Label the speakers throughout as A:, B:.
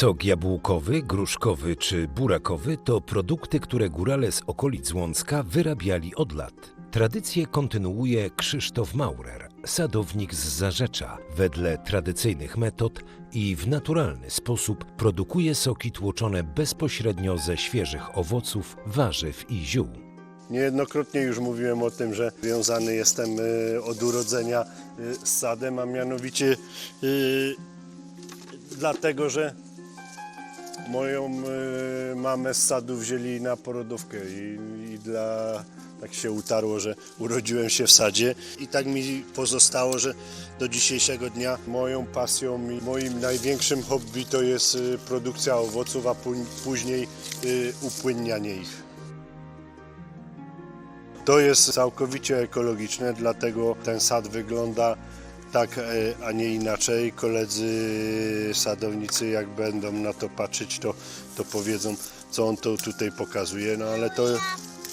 A: Sok jabłkowy, gruszkowy czy burakowy to produkty, które górale z okolic Łącka wyrabiali od lat. Tradycję kontynuuje Krzysztof Maurer, sadownik z Zarzecza. Wedle tradycyjnych metod i w naturalny sposób produkuje soki tłoczone bezpośrednio ze świeżych owoców, warzyw i ziół.
B: Niejednokrotnie już mówiłem o tym, że związany jestem e, od urodzenia e, z sadem, a mianowicie e, dlatego, że moją e, mamę z sadu wzięli na porodówkę i, i dla tak się utarło, że urodziłem się w sadzie i tak mi pozostało, że do dzisiejszego dnia moją pasją i moim największym hobby to jest e, produkcja owoców, a pó- później e, upłynnianie ich. To jest całkowicie ekologiczne, dlatego ten sad wygląda tak, e, a nie inaczej. Koledzy sadownicy, jak będą na to patrzeć, to, to powiedzą, co on to tutaj pokazuje. No ale to,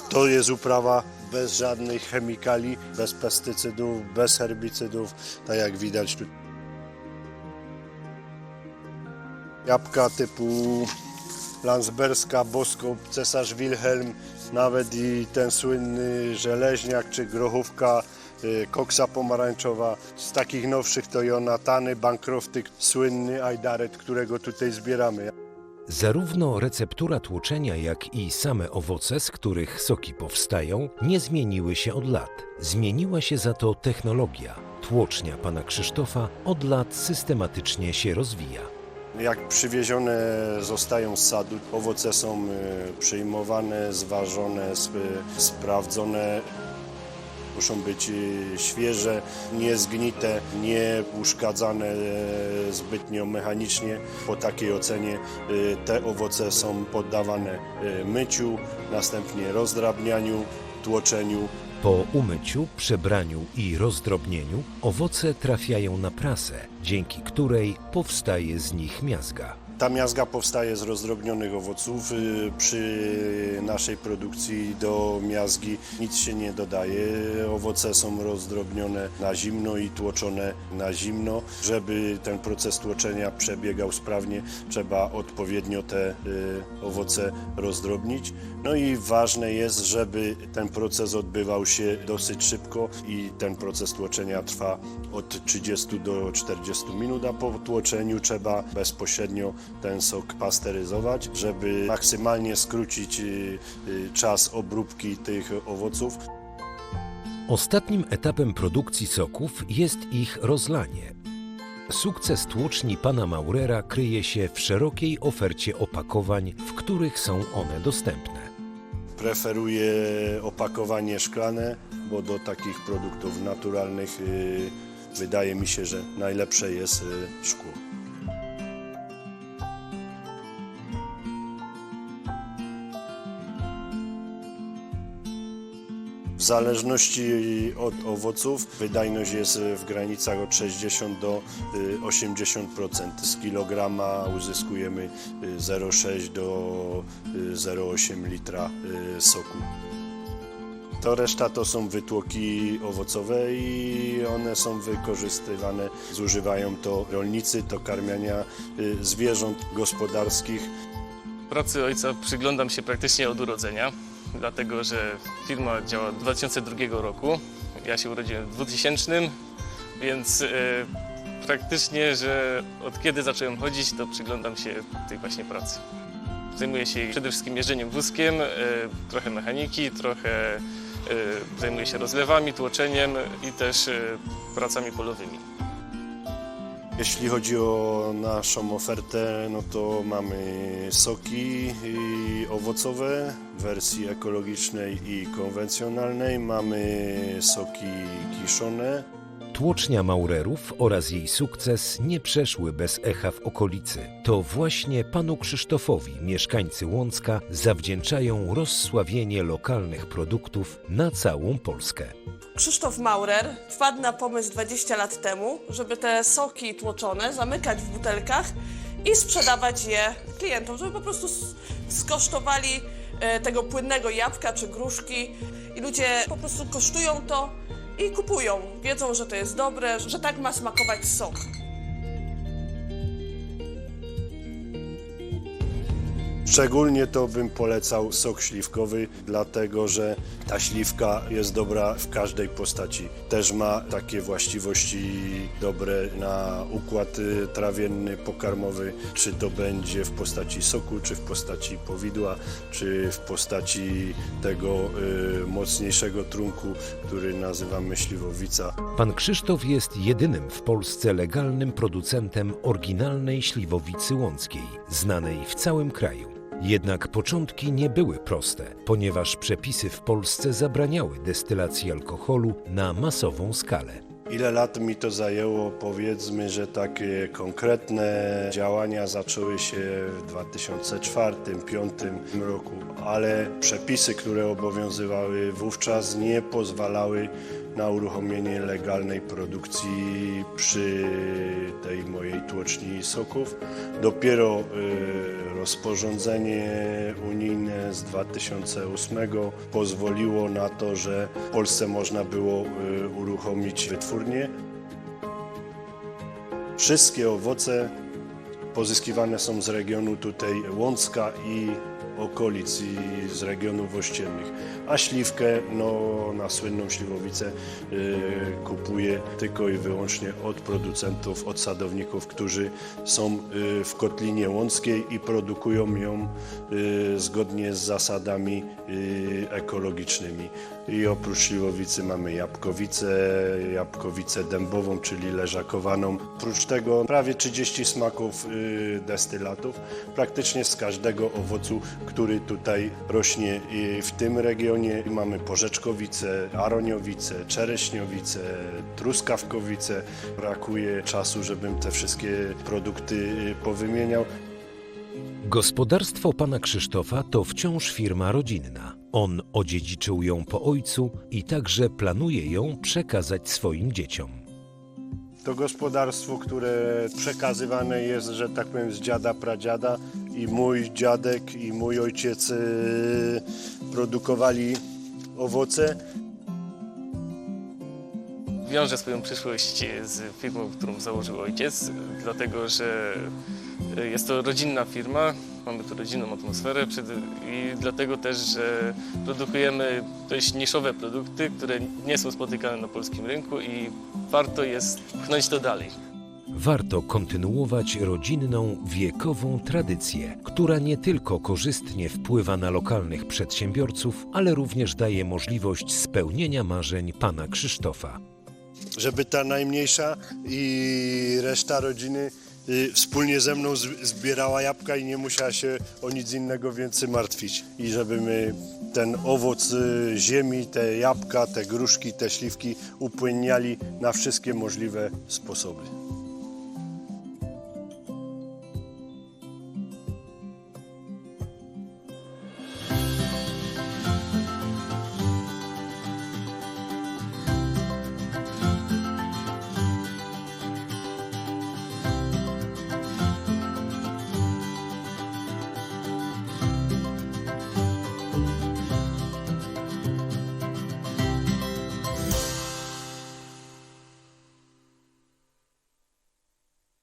B: to jest uprawa bez żadnych chemikali, bez pestycydów, bez herbicydów, tak jak widać tu. Jabłka typu Landsberska, Bosko, Cesarz Wilhelm, nawet i ten słynny żeleźniak czy grochówka, koksa pomarańczowa. Z takich nowszych to Jonatany, Bankrofty, słynny Ajdaret, którego tutaj zbieramy.
A: Zarówno receptura tłoczenia, jak i same owoce, z których soki powstają, nie zmieniły się od lat. Zmieniła się za to technologia. Tłocznia pana Krzysztofa od lat systematycznie się rozwija.
B: Jak przywiezione zostają z sadu, owoce są y, przyjmowane, zważone, sp- sprawdzone. Muszą być y, świeże, niezgnite, nie uszkadzane e, zbytnio mechanicznie. Po takiej ocenie y, te owoce są poddawane y, myciu, następnie rozdrabnianiu, tłoczeniu.
A: Po umyciu, przebraniu i rozdrobnieniu owoce trafiają na prasę, dzięki powstaje z nich miazga.
B: Ta miazga powstaje z rozdrobnionych owoców. Y, Przy naszej produkcji do miazgi nic się nie dodaje. Owoce są rozdrobnione na zimno i tłoczone na zimno. Żeby ten proces tłoczenia przebiegał sprawnie, trzeba odpowiednio te y, owoce rozdrobnić. No i ważne jest, żeby ten proces odbywał się dosyć szybko i ten proces tłoczenia trwa od 30 do 40 minut, a po tłoczeniu trzeba bezpośrednio ten sok pasteryzować, żeby maksymalnie skrócić y, y, czas obróbki tych owoców.
A: Ostatnim etapem produkcji soków jest ich rozlanie. Sukces tłoczni pana Maurera kryje się w szerokiej ofercie opakowań, w których są one dostępne.
B: Preferuję opakowanie szklane, bo do takich produktów naturalnych y, wydaje mi się, że najlepsze jest szkło. W zależności od owoców wydajność jest w granicach od 60 do y, 80%. Z kilograma uzyskujemy y, 0,6 do y, 0,8 litra y, soku. To reszta to są wytłoki owocowe i one są wykorzystywane, zużywają to rolnicy do karmienia y, zwierząt gospodarskich.
C: Pracy ojca przyglądam się praktycznie od urodzenia, dlatego że firma działa od 2002 roku. Ja się urodziłem w 2000, więc e, praktycznie, że od kiedy zacząłem chodzić, to przyglądam się tej właśnie pracy. Zajmuję się przede wszystkim jeżdżeniem wózkiem, e, trochę mechaniki, trochę e, zajmuję się rozlewami, tłoczeniem i też e, pracami polowymi.
B: Jeśli chodzi o naszą ofertę, no to mamy soki owocowe w wersji ekologicznej i konwencjonalnej. Mamy soki kiszone,
A: Tłocznia Maurerów oraz jej sukces nie przeszły bez echa w okolicy. To właśnie panu Krzysztofowi mieszkańcy Łącka zawdzięczają rozsławienie lokalnych produktów na całą Polskę.
D: Krzysztof Maurer wpadł na pomysł 20 lat temu, żeby te soki tłoczone zamykać w butelkach i sprzedawać je klientom, żeby po prostu skosztowali e, tego płynnego jabłka czy gruszki i ludzie po prostu kosztują to i kupują. Wiedzą, że to jest dobre, że tak ma smakować sok.
B: Szczególnie to bym polecał sok śliwkowy, dlatego że ta śliwka jest dobra w każdej postaci. Też ma takie właściwości dobre na układ y, trawienny, pokarmowy, czy to będzie w postaci soku, czy w postaci powidła, czy w postaci tego y, mocniejszego trunku, który nazywamy śliwowica.
A: Pan Krzysztof jest jedynym w Polsce legalnym producentem oryginalnej śliwowicy łąckiej, znanej w całym kraju. Jednak początki nie były proste, ponieważ przepisy w Polsce zabraniały destylacji alkoholu na masową skalę.
B: Ile lat mi to zajęło? Powiedzmy, że takie konkretne działania zaczęły się w 2004-2005 roku, ale przepisy, które obowiązywały wówczas, nie pozwalały na uruchomienie legalnej produkcji przy tej mojej tłoczni soków. Dopiero y, rozporządzenie unijne z 2008 pozwoliło na to, że w Polsce można było y, uruchomić wytwórnię. Wszystkie owoce pozyskiwane są z regionu tutaj Łącka i okolic i z regionów ościennych. A śliwkę, no na słynną śliwowicę y, kupuję tylko i wyłącznie od producentów, od sadowników, którzy są y, w Kotlinie Łąckiej i produkują ją y, zgodnie z zasadami y, ekologicznymi. I oprócz śliwowicy mamy jabłkowicę, jabłkowicę dębową, czyli leżakowaną. Oprócz tego prawie 30 smaków y, destylatów, praktycznie z każdego owocu, który tutaj rośnie y, w tym regionie. Mamy porzeczkowice, aroniowice, czereśniowice, truskawkowice. Brakuje czasu, żebym te wszystkie produkty y, powymieniał.
A: Gospodarstwo pana Krzysztofa to wciąż firma rodzinna. On odziedziczył ją po ojcu i także planuje ją przekazać swoim dzieciom.
B: To gospodarstwo, które przekazywane jest, że tak powiem, z dziada, pradziada i mój dziadek i mój ojciec y, produkowali owoce.
C: Wiążę swoją przyszłość z firmą, którą założył ojciec, dlatego że jest to rodzinna firma, mamy tu rodzinną atmosferę i dlatego też, że produkujemy dość niszowe produkty, które nie są spotykane na polskim rynku i warto jest pchnąć to dalej.
A: Warto kontynuować rodzinną, wiekową tradycję, która nie tylko korzystnie wpływa na lokalnych przedsiębiorców, ale również daje możliwość spełnienia marzeń pana Krzysztofa.
B: żeby ta najmniejsza i reszta rodziny wspólnie ze mną zbierała jabłka i nie musiała się o nic innego więcej martwić. I żeby ten owoc y, ziemi, te jabłka, te gruszki, te śliwki upłyniali na wszystkie możliwe sposoby.